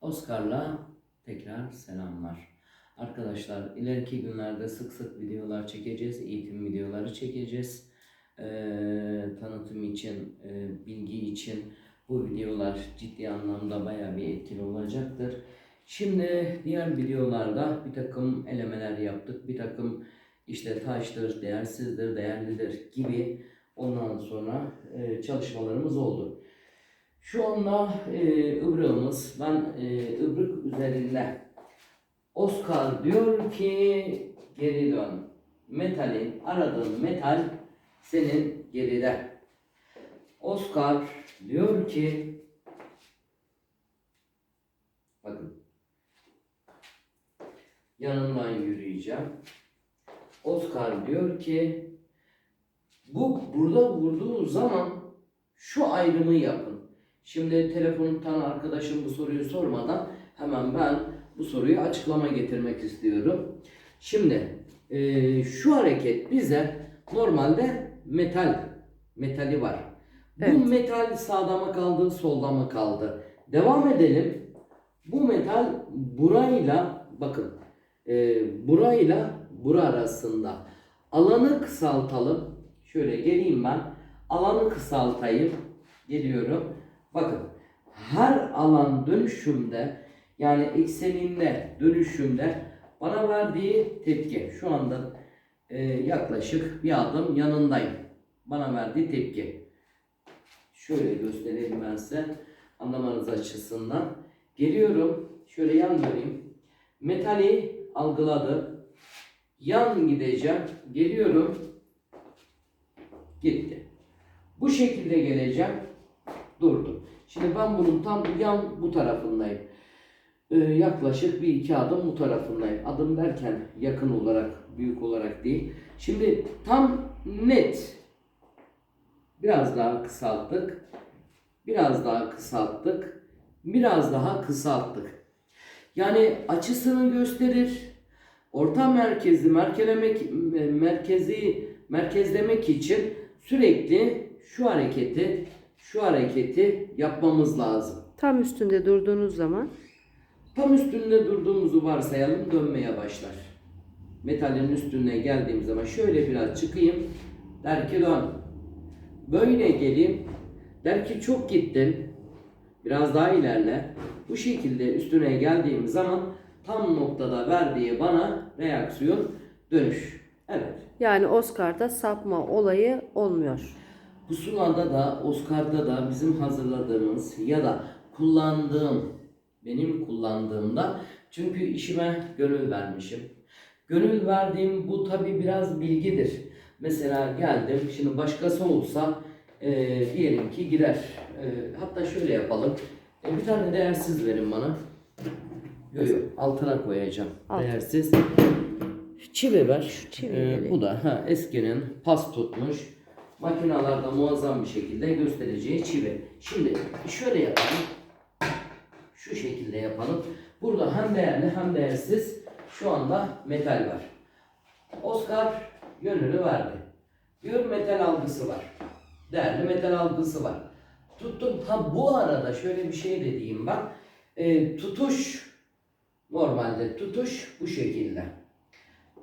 Oscar'la tekrar selamlar. Arkadaşlar ileriki günlerde sık sık videolar çekeceğiz, eğitim videoları çekeceğiz. Ee, tanıtım için, e, bilgi için bu videolar ciddi anlamda bayağı bir etkili olacaktır. Şimdi diğer videolarda bir takım elemeler yaptık, bir takım işte taştır, değersizdir, değerlidir gibi ondan sonra e, çalışmalarımız oldu. Şu anda e, ıbrığımız, ben e, ıbrık üzerinde Oscar diyor ki geri dön. Metalin, aradığın metal senin geride. Oscar diyor ki bakın yanından yürüyeceğim. Oscar diyor ki bu burada vurduğu zaman şu ayrımı yapın. Şimdi telefondan arkadaşım bu soruyu sormadan hemen ben bu soruyu açıklama getirmek istiyorum. Şimdi e, şu hareket bize normalde metal metali var. Evet. Bu metal sağda mı kaldı, solda mı kaldı? Devam edelim. Bu metal burayla bakın e, burayla bura arasında alanı kısaltalım. Şöyle geleyim ben. Alanı kısaltayım. Geliyorum. Bakın her alan dönüşümde yani ekseninde dönüşümde bana verdiği tepki şu anda e, yaklaşık bir adım yanındayım. Bana verdiği tepki. Şöyle göstereyim ben size anlamanız açısından. Geliyorum. Şöyle yan döneyim. Metali algıladı. Yan gideceğim. Geliyorum. Gitti. Bu şekilde geleceğim. Durdu. Şimdi ben bunun tam yan bu tarafındayım. Ee, yaklaşık bir iki adım bu tarafındayım. Adım derken yakın olarak, büyük olarak değil. Şimdi tam net. Biraz daha kısalttık. Biraz daha kısalttık. Biraz daha kısalttık. Yani açısını gösterir. Orta merkezi merkelemek merkezi merkezlemek için sürekli şu hareketi şu hareketi yapmamız lazım. Tam üstünde durduğunuz zaman Tam üstünde durduğumuzu varsayalım dönmeye başlar. Metalin üstüne geldiğim zaman şöyle biraz çıkayım. Der ki dön. Böyle geleyim. Der ki çok gittin. Biraz daha ilerle. Bu şekilde üstüne geldiğim zaman tam noktada verdiği bana reaksiyon dönüş. Evet. yani Oscar'da sapma olayı olmuyor. Pusula'da da, Oscar'da da bizim hazırladığımız ya da kullandığım, benim kullandığımda çünkü işime gönül vermişim. Gönül verdiğim bu tabi biraz bilgidir. Mesela geldim, şimdi başkası olsa e, diyelim ki gider. E, hatta şöyle yapalım. E, bir tane değersiz verin bana. Yok yok, altına koyacağım. Alt. Değersiz. Çivi ver. çivi E, vereyim. bu da ha, eskinin pas tutmuş makinalarda muazzam bir şekilde göstereceği çivi. Şimdi şöyle yapalım. Şu şekilde yapalım. Burada hem değerli hem değersiz şu anda metal var. Oscar yönünü verdi. Diyor metal algısı var. Değerli metal algısı var. Tuttum. Ha bu arada şöyle bir şey de diyeyim ben. E, tutuş normalde tutuş bu şekilde.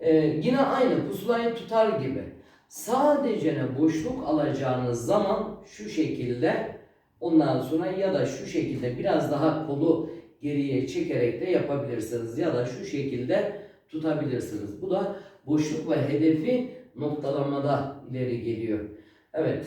E, yine aynı pusulayı tutar gibi. Sadece ne boşluk alacağınız zaman şu şekilde ondan sonra ya da şu şekilde biraz daha kolu geriye çekerek de yapabilirsiniz ya da şu şekilde tutabilirsiniz. Bu da boşluk ve hedefi noktalamada ileri geliyor. Evet.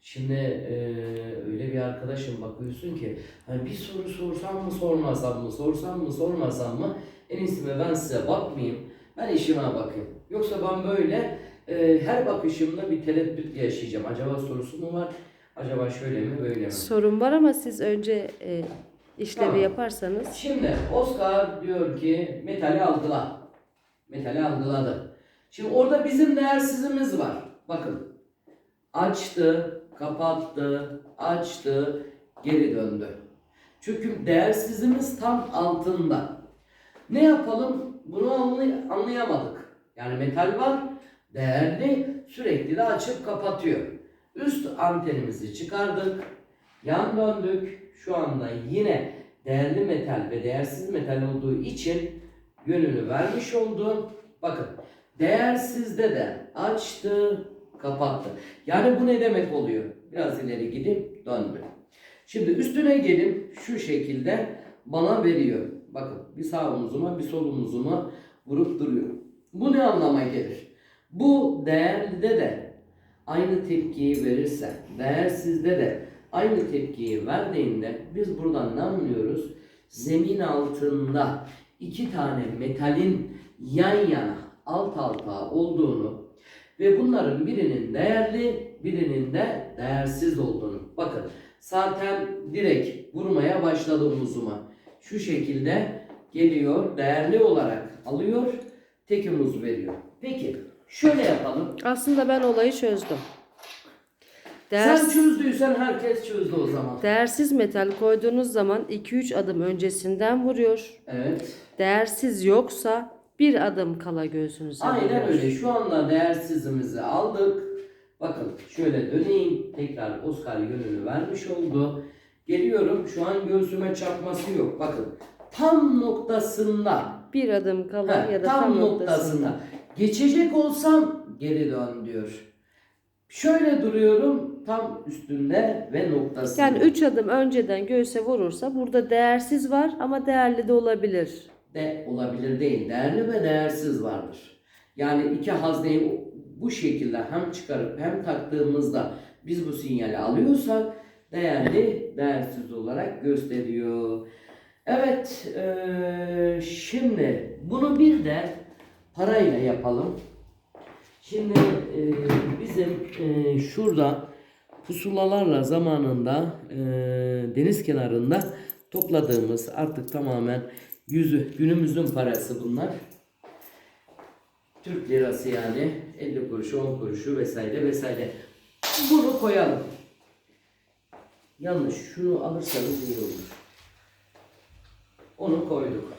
Şimdi eee, öyle bir arkadaşım bakıyorsun ki hani bir soru sorsam mı sormasam mı sorsam mı sormasam mı en iyisi ben size bakmayayım ben işime bakayım. Yoksa ben böyle e, her bakışımda bir tereddüt yaşayacağım. Acaba sorusu mu var? Acaba şöyle mi böyle mi? Sorun var ama siz önce e, işlevi Tamam. yaparsanız Şimdi Oscar diyor ki metali algıla. Metali algıladı. Şimdi orada bizim değersizimiz var. Bakın. Açtı, kapattı, açtı, geri döndü. Çünkü değersizimiz tam altında. Ne yapalım? Bunu anlay- anlayamadık. Yani metal var, değerli, sürekli de açıp kapatıyor. Üst antenimizi çıkardık, yan döndük. Şu anda yine değerli metal ve değersiz metal olduğu için yönünü vermiş oldu. Bakın değersizde de açtı, kapattı. Yani bu ne demek oluyor? Biraz ileri gidip döndü. Şimdi üstüne gelip şu şekilde bana veriyor. Bakın bir sağ omuzuma bir sol omuzuma vurup duruyor. Bu ne anlama gelir? Bu değerlide de aynı tepkiyi verirse, değersizde de aynı tepkiyi verdiğinde biz buradan ne anlıyoruz? Zemin altında iki tane metalin yan yana, alt alta olduğunu ve bunların birinin değerli, birinin de değersiz olduğunu. Bakın zaten direkt vurmaya başladı omuzuma. Şu şekilde geliyor, değerli olarak alıyor, tek omuz veriyor. Peki şöyle yapalım. Aslında ben olayı çözdüm. Sen Değers- çözdüysen herkes çözdü o zaman. değersiz metal koyduğunuz zaman 2-3 adım öncesinden vuruyor. Evet. Değersiz yoksa bir adım kala göğsünüze Aynen vuruyor. öyle. Şu anda değersizimizi aldık. Bakın şöyle döneyim. Tekrar Oscar yönünü vermiş oldu. Geliyorum. Şu an göğsüme çarpması yok. Bakın tam noktasında. Bir adım kala Heh, ya da tam, tam, noktasında. noktasında. Geçecek olsam geri dön diyor. Şöyle duruyorum tam üstünde ve noktasında. Yani 3 adım önceden göğse vurursa burada değersiz var ama değerli de olabilir. de olabilir değil. Değerli ve değersiz vardır. Yani iki hazneyi bu şekilde hem çıkarıp hem taktığımızda biz bu sinyali alıyorsak değerli, değersiz olarak gösteriyor. Evet, eee, şimdi bunu bir de parayla yapalım. Şimdi eee, bizim eee, şurada pusulalarla zamanında eee, deniz kenarında topladığımız artık tamamen yüzü günümüzün parası bunlar. Türk lirası yani 50 kuruşu 10 kuruşu vesaire vesaire. Bunu koyalım. Yanlış şunu alırsanız iyi olur. Onu koyduk.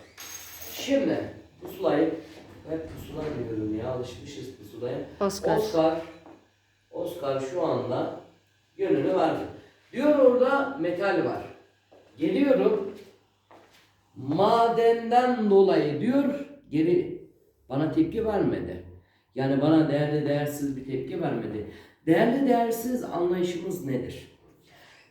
Şimdi pusulayı hep pusula diyorum ya alışmışız pusulaya. Oscar. Oscar Oscar şu anda yönünü verdi. Diyor orada metal var. Geliyorum. Madenden dolayı diyor geri bana tepki vermedi. Yani bana değerli değersiz bir tepki vermedi. Değerli değersiz anlayışımız nedir?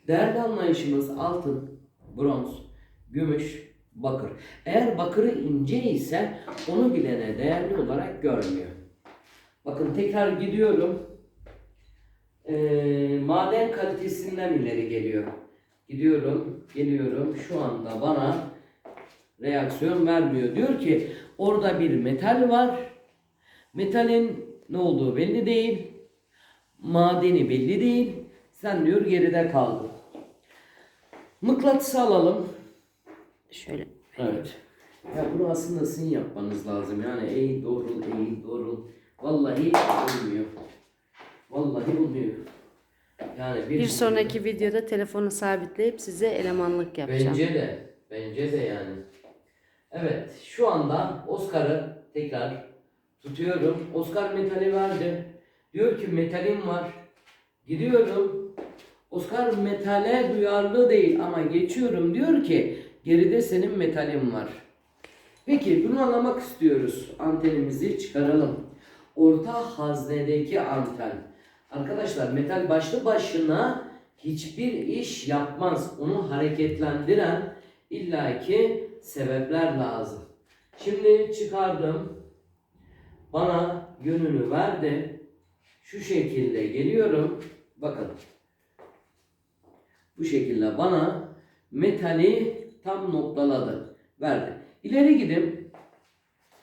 Değerli anlayışımız altın, bronz, gümüş, bakır. Eğer bakırı ince ise onu bilene değerli olarak görmüyor. Bakın tekrar gidiyorum. Ee, maden kalitesinden ileri geliyor. Gidiyorum, geliyorum. Şu anda bana reaksiyon vermiyor. Diyor ki orada bir metal var. Metalin ne olduğu belli değil. Madeni belli değil. Sen diyor geride kaldın. Mıknatısı alalım. Şöyle. Evet. Ya bunu aslında sizin yapmanız lazım. Yani eğil doğrul, eğil doğrul. Vallahi olmuyor. Vallahi olmuyor. Yani Bir sonraki videoda telefonu sabitleyip size elemanlık yapacağım. Bence de. Bence de yani. Evet. Şu anda Oscar'ı tekrar tutuyorum. Oscar metali verdi. Diyor ki metalim var. Gidiyorum. Oscar metale duyarlı değil ama geçiyorum. Diyor ki geride senin metalin var. Peki bunu anlamak istiyoruz. Antenimizi çıkaralım. Orta haznedeki anten. Arkadaşlar metal başlı başına hiçbir iş yapmaz. Onu hareketlendiren illaki sebepler lazım. Şimdi çıkardım. Bana yönünü verdi. Şu şekilde geliyorum. Bakın. Bu şekilde bana metali tam noktaladı. Verdi. İleri gidip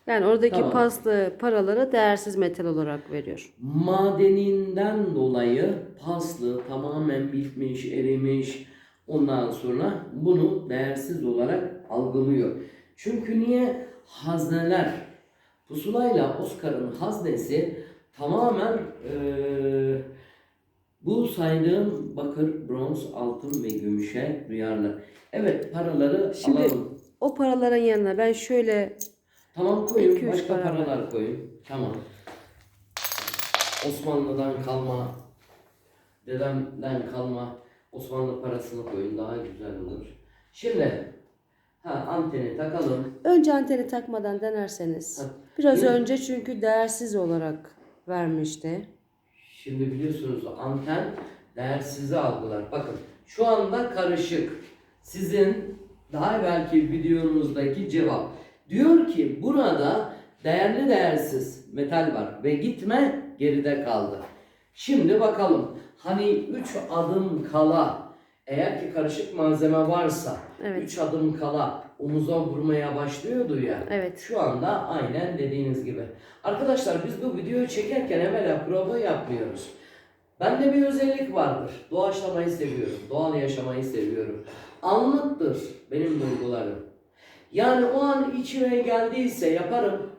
Yani oradaki Tamam. paslı paraları değersiz metal olarak veriyor. madeninden dolayı paslı tamamen bitmiş, erimiş. Ondan sonra bunu değersiz olarak algılıyor. Çünkü niye? Hazneler. Pusulayla Oscar'ın haznesi tamamen eee, bu saydığım bakır, bronz, altın ve gümüşe duyarlı. Evet paraları Şimdi- alalım. O paraların yanına ben şöyle Tamam koyun. İki, üç Başka para var. paralar koyun. Tamam. Osmanlı'dan kalma, dedemden kalma Osmanlı parasını koyun. Daha güzel olur. Şimdi Ha anteni takalım. Önce anteni takmadan denerseniz. Ha. Biraz önce çünkü değersiz olarak vermişti. Şimdi biliyorsunuz anten değersizi algılar. Bakın şu anda karışık. Sizin daha belki videonuzdaki cevap. Diyor ki burada değerli değersiz metal var ve gitme geride kaldı. Şimdi bakalım hani 3 adım kala eğer ki karışık malzeme varsa Evet. 3 adım kala omuza vurmaya başlıyordu ya. Evet. Şu anda aynen dediğiniz gibi. Arkadaşlar biz bu videoyu çekerken evvela prova yapmıyoruz. Bende bir özellik vardır. Doğaçlamayı seviyorum. Doğal yaşamayı seviyorum. Anlıktır benim duygularım. Yani o an içime geldiyse yaparım.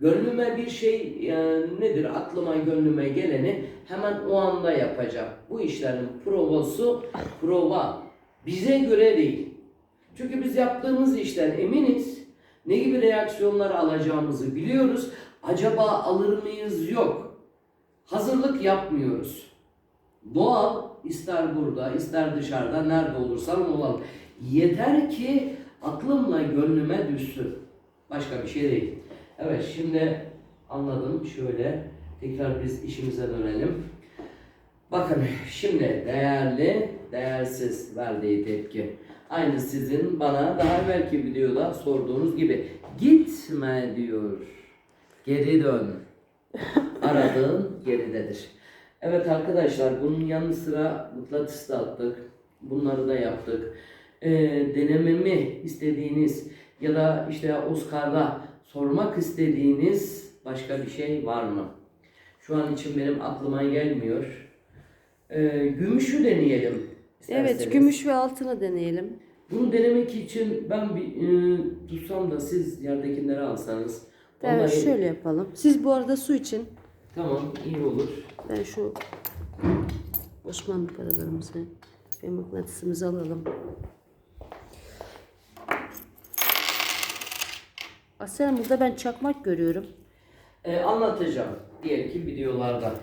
Gönlüme bir şey e, nedir aklıma gönlüme geleni hemen o anda yapacağım. Bu işlerin provası prova bize göre değil. Çünkü biz yaptığımız işten eminiz. Ne gibi reaksiyonlar alacağımızı biliyoruz. Acaba alır mıyız? Yok. Hazırlık yapmıyoruz. Doğal ister burada ister dışarıda nerede olursam olalım. Yeter ki aklımla gönlüme düşsün. Başka bir şey değil. Evet şimdi anladım. Şöyle tekrar biz işimize dönelim. Bakın şimdi değerli, değersiz verdiği tepki. Aynı sizin bana daha evvelki videoda sorduğunuz gibi gitme diyor. Geri dön. Aradığın geridedir. Evet arkadaşlar bunun yanı sıra mıknatıs da attık. Bunları da yaptık. Ee, denememi istediğiniz ya da işte Oscar'da sormak istediğiniz başka bir şey var mı? Şu an için benim aklıma gelmiyor. Ee, gümüşü deneyelim. Evet, isterseniz. gümüş ve altını deneyelim. Bunu denemek için ben bir e, tutsam da siz yerdekileri alsanız. Evet, Vallahi- şöyle yapalım. Siz bu arada su için Tamam iyi olur. ben şu Osmanlı paralarımızı ve mıknatısımızı alalım. Aslen burada ben çakmak görüyorum. Ee, anlatacağım. Diyelim ki videolarda.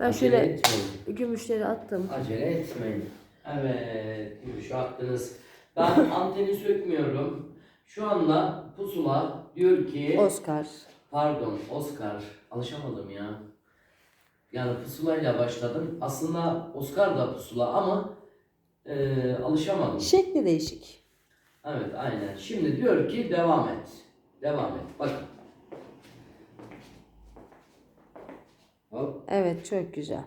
Ben Acele şöyle etmeyin. gümüşleri attım. Acele etmeyin. Evet, gümüşü attınız. Ben anteni sökmüyorum. Şu anda pusula diyor ki, Oscar. pardon Oscar, alışamadım ya. Yani pusulayla başladım. Aslında Oscar da pusula ama e, alışamadım. Şekli değişik. Evet aynen. Şimdi diyor ki devam et. Devam et. Bakın. Hop. Evet çok güzel.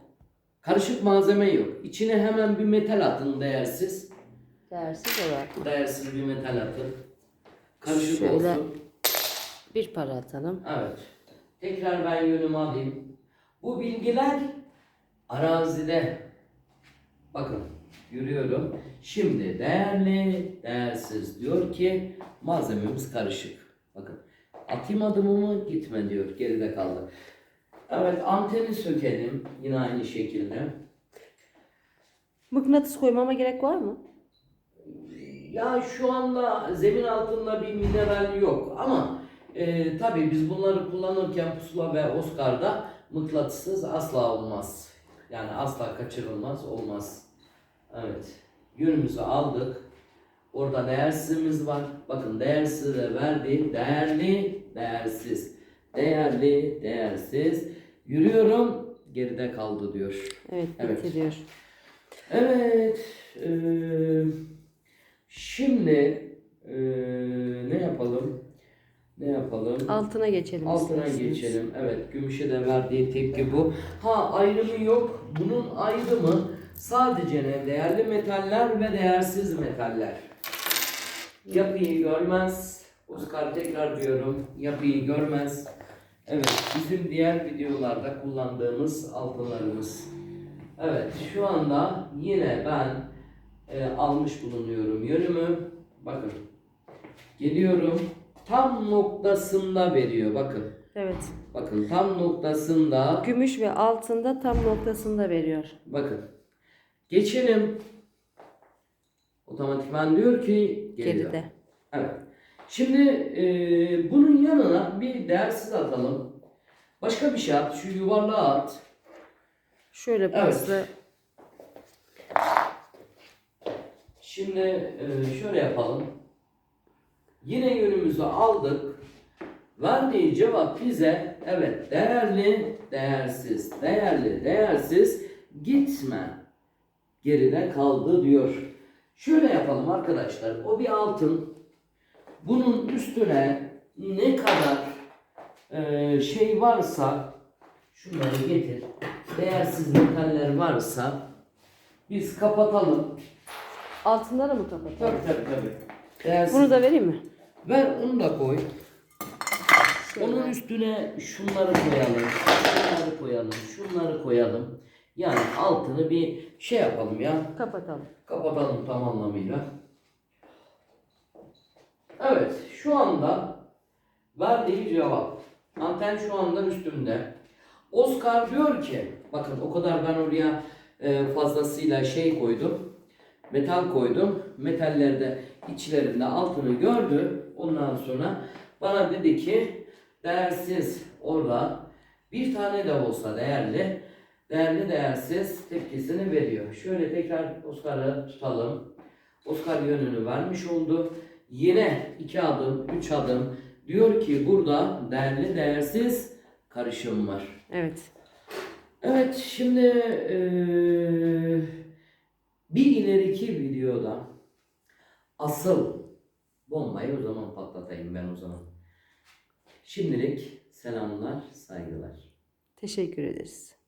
Karışık malzeme yok. İçine hemen bir metal atın değersiz. Değersiz olarak. Değersiz bir metal atın. Karışık Şöyle. olsun. Bir para atalım. Evet. Tekrar ben yönümü alayım. Bu bilgiler arazide. Bakın yürüyorum. Şimdi değerli, değersiz diyor ki malzememiz karışık. Bakın atayım adımımı gitme diyor. Geride kaldı. Evet anteni sökelim. Yine aynı şekilde. Mıknatıs koymama gerek var mı? Ya şu anda zemin altında bir mineral yok ama e, tabii biz bunları kullanırken pusula ve Oscar'da mıknatıssız asla olmaz. Yani asla kaçırılmaz olmaz. Evet. Yönümüzü aldık. Orada değersizimiz var. Bakın değersiz de verdi. Değerli, değersiz. Değerli, değersiz. Yürüyorum. Geride kaldı diyor. Evet, Evet. bitiriyor. Evet. eee, şimdi eee, ne yapalım? Ne yapalım? Altına geçelim. Altına isterseniz. geçelim. Evet, gümüşe de verdiği tepki bu. Ha ayrımı yok. Bunun ayrımı sadece ne? Değerli metaller ve değersiz metaller. Yapıyı görmez. Oscar tekrar diyorum. Yapıyı görmez. Evet, bizim diğer videolarda kullandığımız altınlarımız. Evet, şu anda yine ben e, almış bulunuyorum yönümü. Bakın. Geliyorum. Tam noktasında veriyor. Bakın. Evet. Bakın tam noktasında. Gümüş ve altında tam noktasında veriyor. Bakın. Geçelim. Otomatikman diyor ki geride. Geride. Evet. Şimdi e, bunun yanına bir değersiz atalım. Başka bir şey at. Şu yuvarlağı at. Şöyle paslı. Şimdi e, şöyle yapalım. Yine yönümüzü aldık. Verdiği cevap bize evet değerli, değersiz, değerli, değersiz gitme. Geride kaldı diyor. Şöyle yapalım arkadaşlar. O bir altın. Bunun üstüne ne kadar eee, şey varsa şunları getir. Değersiz metaller varsa biz kapatalım. Altınları mı kapatalım? Tabii tabii tabii. Değersiz. Bunu da vereyim mi? Ver onu da koy. Şöyle. Onun üstüne şunları koyalım. Şunları koyalım. Şunları koyalım. Yani altını bir şey yapalım ya. Kapatalım. Kapatalım tam anlamıyla. Evet, şu anda verdiği cevap. Anten şu anda üstümde. Oscar diyor ki, bakın o kadar ben oraya e, fazlasıyla şey koydum. Metal koydum. Metallerde içlerinde altını gördü. Ondan sonra bana dedi ki değersiz orada bir tane de olsa değerli değerli değersiz tepkisini veriyor. Şöyle tekrar Oscar'ı tutalım. Oscar yönünü vermiş oldu. Yine iki adım, üç adım diyor ki burada değerli değersiz karışım var. Evet. Evet şimdi eee, bir ileriki videoda asıl bombayı o zaman patlatayım ben o zaman. Şimdilik selamlar, saygılar. Teşekkür ederiz.